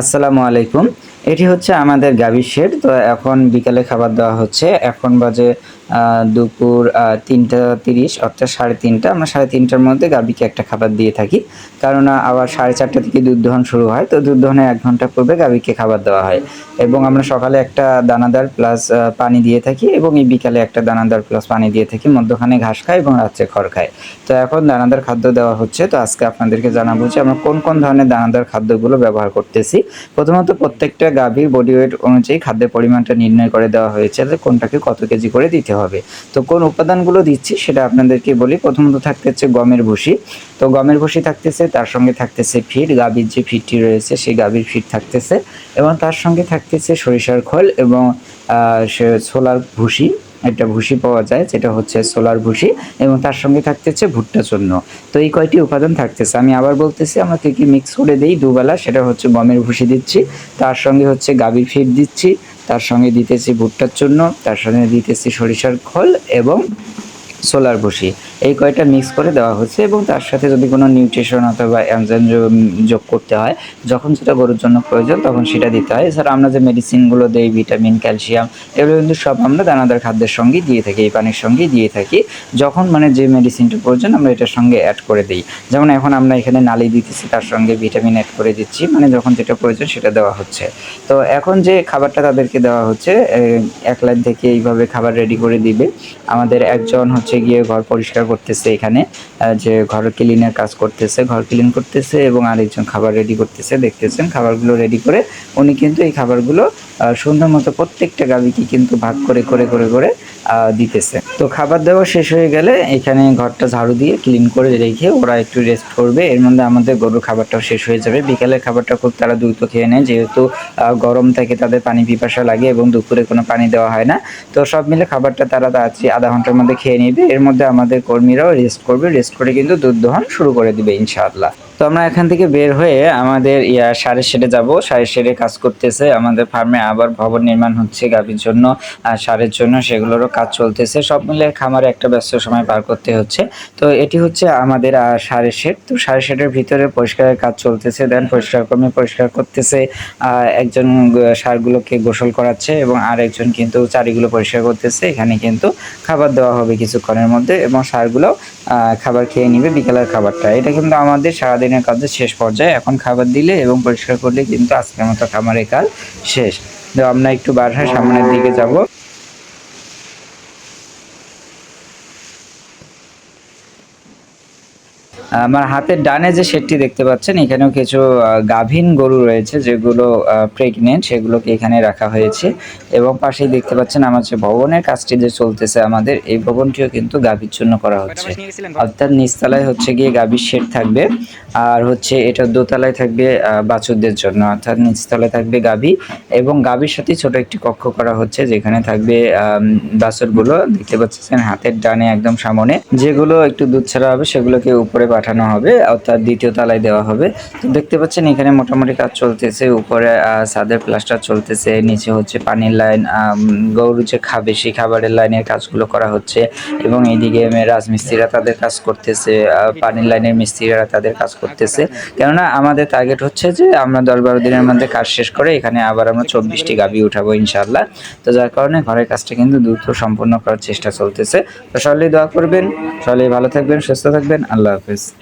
আসসালামু আলাইকুম। এটি হচ্ছে আমাদের গাভীর শেড তো এখন বিকালে খাবার দেওয়া হচ্ছে। এখন বাজে দুপুর তিনটা তিরিশ, অর্থাৎ সাড়ে তিনটা। আমরা সাড়ে তিনটার মধ্যে গাভীকে একটা খাবার দিয়ে থাকি। কারণ আবার সাড়ে চারটা থেকে দুধ দহন শুরু হয়, তো দুধ দহনের এক ঘণ্টা পূর্বে গাভীকে খাবার দেওয়া হয়। এবং আমরা সকালে একটা দানাদার প্লাস পানি দিয়ে থাকি এবং এই বিকালে একটা দানাদার প্লাস পানি দিয়ে থাকি। মধ্যখানে ঘাস খায় এবং রাত্রে খড় খায়। তো এখন দানাদার খাদ্য দেওয়া হচ্ছে। তো আজকে আপনাদেরকে জানাব যে আমরা কোন কোন ধরনের দানাদার খাদ্যগুলো ব্যবহার করতেছি। প্রথমত প্রত্যেকটা গাভীর বডি ওয়েট অনুযায়ী খাদ্যের পরিমাণটা নির্ণয় করে দেওয়া হয়েছে যে কোনটাকে কত কেজি করে দিতে হবে। তো কোন উপাদানগুলো দিচ্ছি সেটা আপনাদেরকে বলি। প্রথমত থাকতে হচ্ছে গমের ভুসি। তো গমের ভুসি থাকতেছে, তার সঙ্গে থাকতেছে ফিড, গাভীর যে ফিডটি রয়েছে সেই গাভীর ফিড থাকতেছে এবং তার সঙ্গে থাকতেছে সরিষার খোল এবং সে- ছোলার ভুসি। একটা ভুসি পাওয়া যায়, যেটা হচ্ছে সোলার ভুসি এবং তার সঙ্গে থাকতেছে ভুট্টা চূর্ণ। তো এই কয়টি উপাদান থাকতেছে। আমি আবার বলতেছি, আমরা কি মিক্স করে দিই দুবেলা, সেটা হচ্ছে গমের ভুসি দিচ্ছি, তার সঙ্গে হচ্ছে গাভীর ফিট দিচ্ছি, তার সঙ্গে দিতেছি ভুট্টার চূর্ণ, তার সঙ্গে দিতেছি সরিষার খোল এবং সোলার ভুসি এই কয়টা মিক্স করে দেওয়া হচ্ছে এবং তার সাথে যদি কোনো নিউট্রিশন অথবা এনজাইম যোগ করতে হয়, যখন সেটা গরুর জন্য প্রয়োজন তখন সেটা দিতে হয়। এছাড়া আমরা যে মেডিসিনগুলো দেই ভিটামিন ক্যালসিয়াম এগুলো কিন্তু সব আমরা দানাদার খাদ্যের সঙ্গেই দিয়ে থাকি, এই পানির সঙ্গেই দিয়ে থাকি। যখন মানে যে মেডিসিনটা প্রয়োজন আমরা এটার সঙ্গে অ্যাড করে দিই। যেমন এখন আমরা এখানে নালি দিতেছি, তার সঙ্গে ভিটামিন অ্যাড করে দিচ্ছি মানে যখন যেটা প্রয়োজন সেটা দেওয়া হচ্ছে। তো এখন যে খাবারটা তাদেরকে দেওয়া হচ্ছে এক লাইন থেকে এইভাবে খাবার রেডি করে দিবে। আমাদের একজন হচ্ছে গিয়ে ঘর পরিষ্কার করতেছে এখানে যে ঘর ক্লিনের কাজ করতেছে, ঘর ক্লিন করতেছে এবং আরেকজন খাবার রেডি করতেছে, দেখতেছেন খাবারগুলো রেডি করে উনি কিন্তু এই খাবারগুলো সুন্দর মতো প্রত্যেকটা গাবিকে কিন্তু ভাগ করে করে করে করে দিতেছে। তো খাবার দেওয়া শেষ হয়ে গেলে এখানে ঘরটা ঝাড়ু দিয়ে ক্লিন করে রেখে ওরা একটু রেস্ট করবে। এর মধ্যে আমাদের গরুর খাবারটাও শেষ হয়ে যাবে। বিকালের খাবারটা খুব তারা দ্রুত খেয়ে নেয়, যেহেতু গরম থেকে তাদের পানি পিপাসা লাগে এবং দুপুরে কোনো পানি দেওয়া হয় না। তো সব মিলে খাবারটা তারা তাড়াতাড়ি আধা ঘণ্টার মধ্যে খেয়ে নেবে এর মধ্যে আমাদের কর্মীরাও রেস্ট করবে। রেস্ট করে কিন্তু দুধ দোহন শুরু করে দিবে ইনশাআল্লাহ। তো আমরা এখান থেকে বের হয়ে আমাদের ইয়া সারের শেডে যাব। সারের শেডে কাজ করতেছে, আমাদের ফার্মে আবার ভবন নির্মাণ হচ্ছে গাভীর জন্য। আর সারের জন্য সেগুলোরও কাজ চলতেছে। সব মিলে খামারে একটা ব্যস্ত সময় পার করতে হচ্ছে। তো এটি হচ্ছে আমাদের সারের শেড তো সারের শেডের ভিতরে পরিষ্কারের কাজ চলতেছে। দেন পরিষ্কার কর্মী পরিষ্কার করতেছে। একজন সারগুলোকে গোসল করাচ্ছে এবং আর একজন কিন্তু চারিগুলো পরিষ্কার করতেছে। এখানে কিন্তু খাবার দেওয়া হবে কিছুক্ষণের মধ্যে এবং সারগুলো খাবার খেয়ে নিবে, বিকেলের খাবারটা। এটা কিন্তু আমাদের সারাদিনের কাজের শেষ পর্যায়ে। এখন খাবার দিলে এবং পরিষ্কার করলে কিন্তু আজকের মতো খামারের কাজ শেষ। তো আমরা একটু বাসায় সামনের দিকে যাব। আমার হাতের ডানে যে শেডটি দেখতে পাচ্ছেন, এখানেও কিছু গাভীন গরু রয়েছে যেগুলো প্রেগনেন্ট সেগুলোকে এখানে রাখা হয়েছে। এবং পাশেই দেখতে পাচ্ছেন আমার যে ভবনের কাজটি যে চলতেছে আমাদের, এই ভবনটিও কিন্তু গাভীর জন্য করা হচ্ছে। অর্থাৎ নিচতলায় হচ্ছে গিয়ে গাভীর শেড থাকবে, আর হচ্ছে এটা দোতলায় থাকবে বাছুরদের জন্য। অর্থাৎ নিচতলায় থাকবে গাভী, এবং গাভীর সাথে ছোট একটি কক্ষ করা হচ্ছে, যেখানে থাকবে বাছুরগুলো। দেখতে পাচ্ছেন হাতের ডানে একদম সামনে, যেগুলো একটু দুধ ছাড়া হবে, সেগুলোকে উপরে পাঠানো হবে অর্থাৎ দ্বিতীয় তলায় দেওয়া হবে। তো দেখতে পাচ্ছেন, এখানে মোটামুটি কাজ চলতেছে। উপরে ছাদের প্লাস্টার চলতেছে, নিচে হচ্ছে পানির লাইন গরু যে খাবে সেই খাবারের লাইনের কাজগুলো করা হচ্ছে এবং এইদিকে রাজমিস্ত্রিরা তাদের কাজ করতেছে পানির লাইনের মিস্ত্রিরা তাদের কাজ করতেছে। কেননা আমাদের টার্গেট হচ্ছে যে আমরা দশ বারো দিনের মধ্যে কাজ শেষ করে এখানে আবার আমরা চব্বিশটি গাবি উঠাবো ইনশাল্লাহ তো যার কারণে ঘরের কাজটা কিন্তু দ্রুত সম্পূর্ণ করার চেষ্টা চলতেছে। তো সকলেই দোয়া করবেন, সকলেই ভালো থাকবেন, সুস্থ থাকবেন। আল্লাহ হাফিজ। guys.